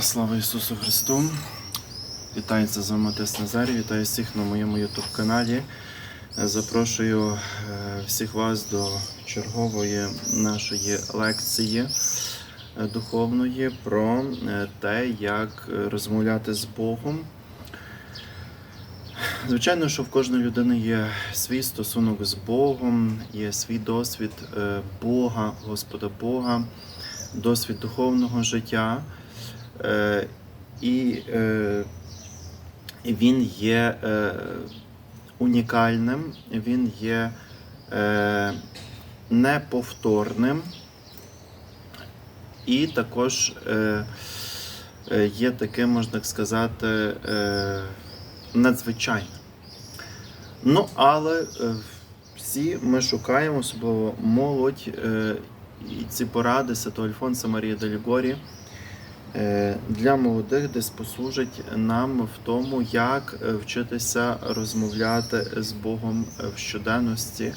Слава Ісусу Христу! Вітається з вами Отець Назарій, вітаю всіх на моєму YouTube каналі. Запрошую е, всіх вас до чергової нашої лекції е, духовної про е, те, як е, розмовляти з Богом. Звичайно, що в кожної людини є свій стосунок з Богом, є свій досвід е, Бога, Господа Бога, досвід духовного життя. Е, І е, він є е, унікальним, він є неповторним. І також є таким, можна так сказати, надзвичайним. Ну, але всі ми шукаємо, особливо молодь, і ці поради Святого Альфонса Марії Делігорі для молодих десь послужить нам в тому, як е, вчитися розмовляти з Богом в щоденності,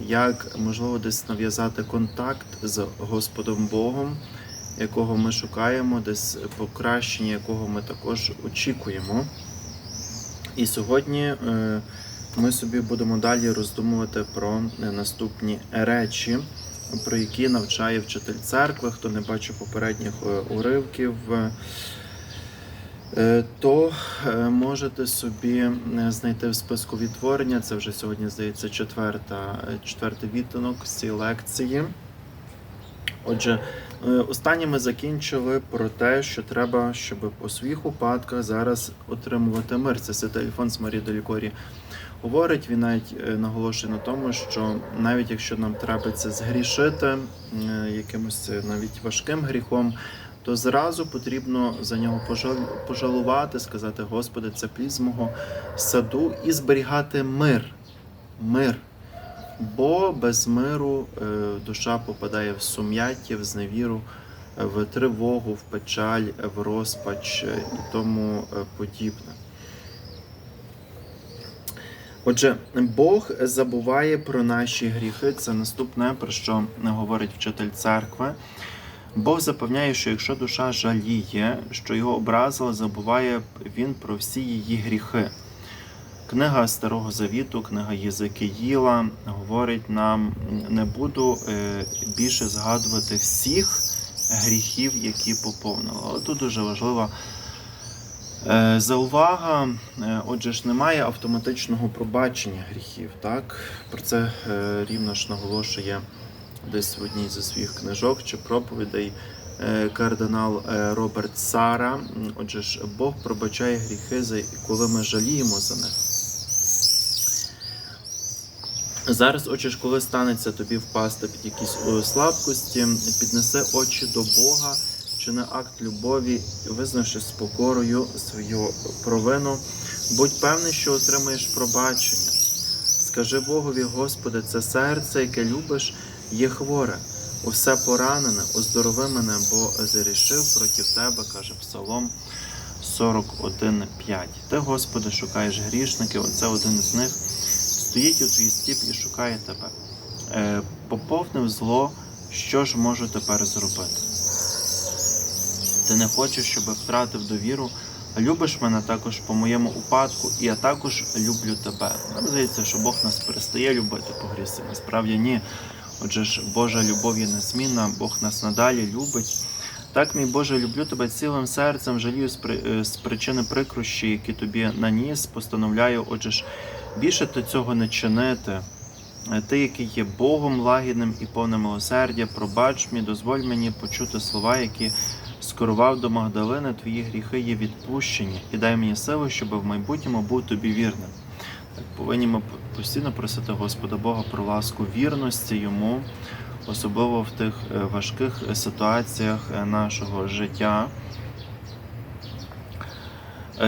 як можливо десь нав'язати контакт з Господом Богом, якого ми шукаємо, десь покращення якого ми також очікуємо. І сьогодні е, ми собі будемо далі роздумувати про е, наступні речі, про які навчає вчитель церкви. Хто не бачив попередніх е, уривків, е, то е, можете собі знайти в списку відтворення. Це вже сьогодні, здається, четверта, четвертий відтинок з цієї лекції. Отже, останнє ми закінчили про те, що треба, щоб по своїх упадках зараз отримувати мир. Це святий Альфонс Марії Делікорі говорить. Він навіть е, наголошує на тому, що навіть якщо нам трапиться згрішити е, якимось е, навіть важким гріхом, то зразу потрібно за нього пожалувати, сказати: Господи, це плід з мого саду і зберігати мир. Мир. Бо без миру душа попадає в сум'яття, в зневіру, в тривогу, в печаль, в розпач і тому подібне. Отже, Бог забуває про наші гріхи. Це наступне, про що говорить вчитель церкви. Бог запевняє, що якщо душа жаліє, що його образили, забуває він про всі її гріхи. Книга Старого Завіту, книга Єзекиїла говорить нам: не буду е, більше згадувати всіх гріхів, які поповнили. Але тут дуже важлива е, заувага. Е, Отже ж, немає автоматичного пробачення гріхів. Так? Про це е, рівно ж наголошує десь в одній зі своїх книжок чи проповідей е, кардинал е, Роберт Сара. Отже ж, Бог пробачає гріхи, коли ми жаліємо за них. Зараз, отже ж, коли станеться тобі впасти під якісь е, слабкості, піднеси очі до Бога, чини акт любові, визнавши з покорою свою провину. Будь певний, що отримаєш пробачення. Скажи Богові, Господи, це серце, яке любиш, є хворе. Усе поранене, оздорови мене, бо зарішив проти тебе, каже Псалом 41.5. Ти, Господи, шукаєш грішників, оце один з них стоїть у твій стіп і шукає тебе. Е, поповнив зло, що ж можу тепер зробити? Ти не хочеш, щоб втратив довіру, любиш мене також по моєму упадку, і я також люблю тебе. Нам здається, що Бог нас перестає любити по грісі. Насправді ні. Отже ж, Божа любов є незмінна, Бог нас надалі любить. Так, мій Боже, люблю тебе цілим серцем, жалію з, е, причини прикрощі, які тобі наніс, постановляю, отже ж, більше ти цього не чинити. Е, Ти, який є Богом лагідним і повним милосердя, пробач мені, дозволь мені почути слова, які скерував до Магдалини, твої гріхи є відпущені, і дай мені силу, щоб в майбутньому був тобі вірним. Так, повинні ми постійно просити Господа Бога про ласку вірності йому, особливо в тих е, важких е, ситуаціях е, нашого життя.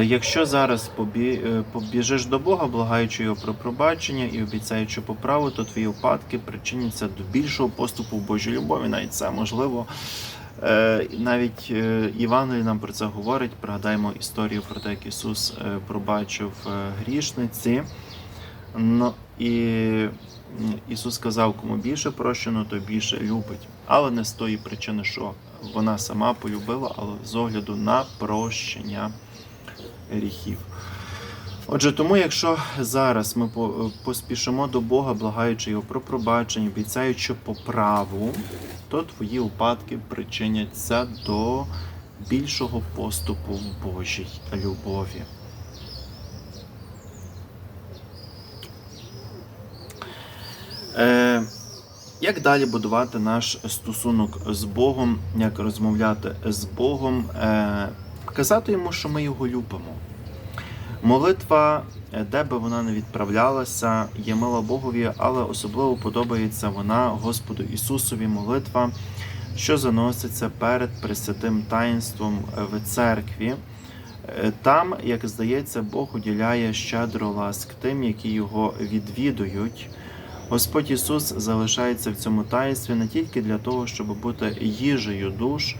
Якщо зараз побі... побіжиш до Бога, благаючи його про пробачення і обіцяючи поправу, то твої випадки причиняться до більшого поступу в Божій любові. Навіть це можливо. Е, Навіть е, нам про це говорить. Пригадаємо історію про те, як Ісус е, пробачив грішниці. Ну, і Ісус сказав, кому більше прощено, то більше любить. Але не з тої причини, що вона сама полюбила, але з огляду на прощення гріхів. Отже, тому, якщо зараз ми по- поспішимо до Бога, благаючи його про пробачення, обіцяючи поправу, то твої упадки причиняться до більшого поступу в Божій любові. Е, як далі будувати наш стосунок з Богом, як розмовляти з Богом, е, казати йому, що ми його любимо. Молитва, е, де би вона не відправлялася, є мила Богові, але особливо подобається вона Господу Ісусові молитва, що заноситься перед Пресвятим таїнством в церкві. Е, Там, як здається, Бог уділяє щедро ласк тим, які його відвідують. Господь Ісус залишається в цьому таїнстві не тільки для того, щоб бути їжею душ, е,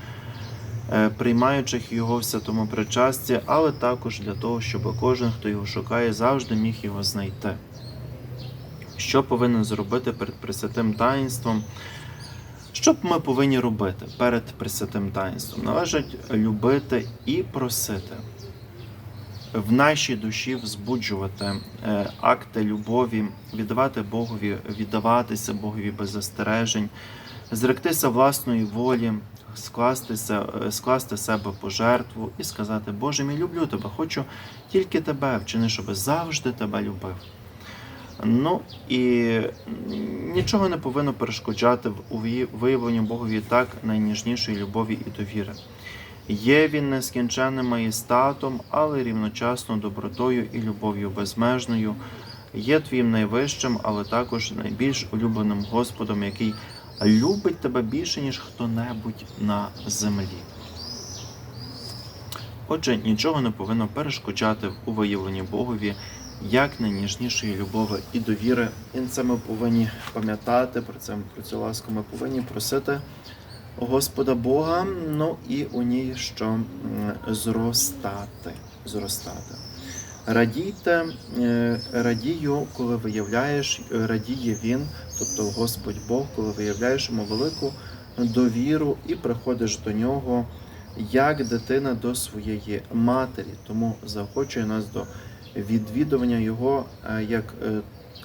приймаючих його в святому причасті, але також для того, щоб кожен, хто його шукає, завжди міг його знайти. Що повинен зробити перед Пресвятим таїнством? Що ми повинні робити перед Пресвятим таїнством? Належить любити і просити в нашій душі взбуджувати е, акти любові, віддавати Богові, віддаватися Богові без застережень, зректися власної волі, е, скласти себе по жертву і сказати: Боже, мій люблю тебе, хочу тільки тебе, вчини, щоб завжди тебе любив. Ну і нічого не повинно перешкоджати в уві- виявленню Богові так найніжнішої любові і довіри. Є він нескінченним маєстатом, але рівночасно добротою і любов'ю безмежною. Є твоїм найвищим, але також найбільш улюбленим Господом, який любить тебе більше, ніж хто-небудь на землі. Отже, нічого не повинно перешкоджати у виявленні Богові як найніжнішої любові і довіри. І це ми повинні пам'ятати про це про цю ласку. Ми повинні просити Господа Бога, ну і у ній що зростати. зростати. Радійте, е, радію, коли виявляєш, радіє він, тобто Господь Бог, коли виявляєш йому велику довіру і приходиш до нього як дитина до своєї матері. Тому заохочує нас до відвідування Його, е, як е,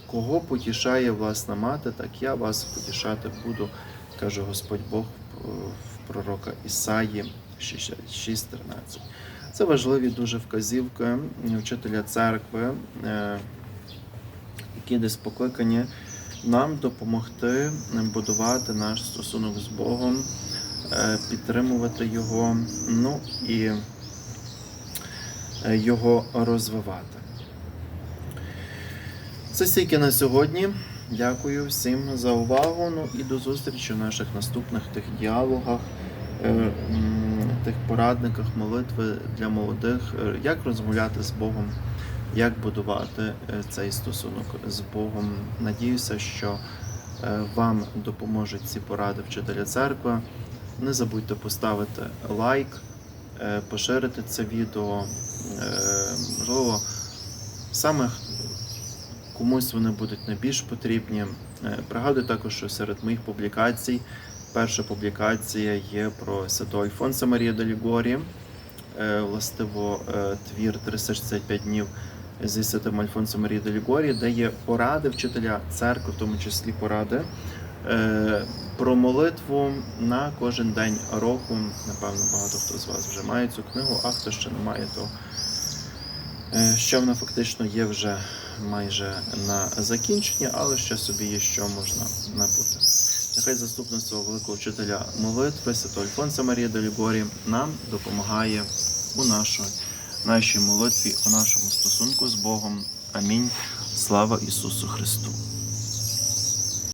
кого потішає власна мати, так я вас потішати буду, каже Господь Бог е, в пророка Ісаї 6.13. Це важливі дуже вказівки вчителя церкви, які десь покликані нам допомогти будувати наш стосунок з Богом, е, підтримувати його, ну і е, його розвивати. Це стільки на сьогодні. Дякую всім за увагу. Ну і до зустрічі в наших наступних тих діалогах, е, тих порадниках молитви для молодих, як розмовляти з Богом, як будувати е, цей стосунок з Богом. Надіюся, що е, вам допоможуть ці поради вчителя церкви. Не забудьте поставити лайк, е, поширити це відео. Можливо, саме комусь вони будуть найбільш потрібні. Пригадую також, що серед моїх публікацій перша публікація є про святого Альфонса Марія де Лігорі, Е, властиво твір 365 днів зі святим Альфонсом Марії де Лігорі, де є поради вчителя церкви, в тому числі поради е, про молитву на кожен день року. Напевно, багато хто з вас вже має цю книгу, а хто ще не має, то ще вона фактично є вже майже на закінченні, але ще собі є що можна набути. Нехай заступництво великого вчителя молитви Святого Альфонса Марія де Лігорі нам допомагає у нашій, нашій молитві, у нашому стосунку з Богом. Амінь. Слава Ісусу Христу!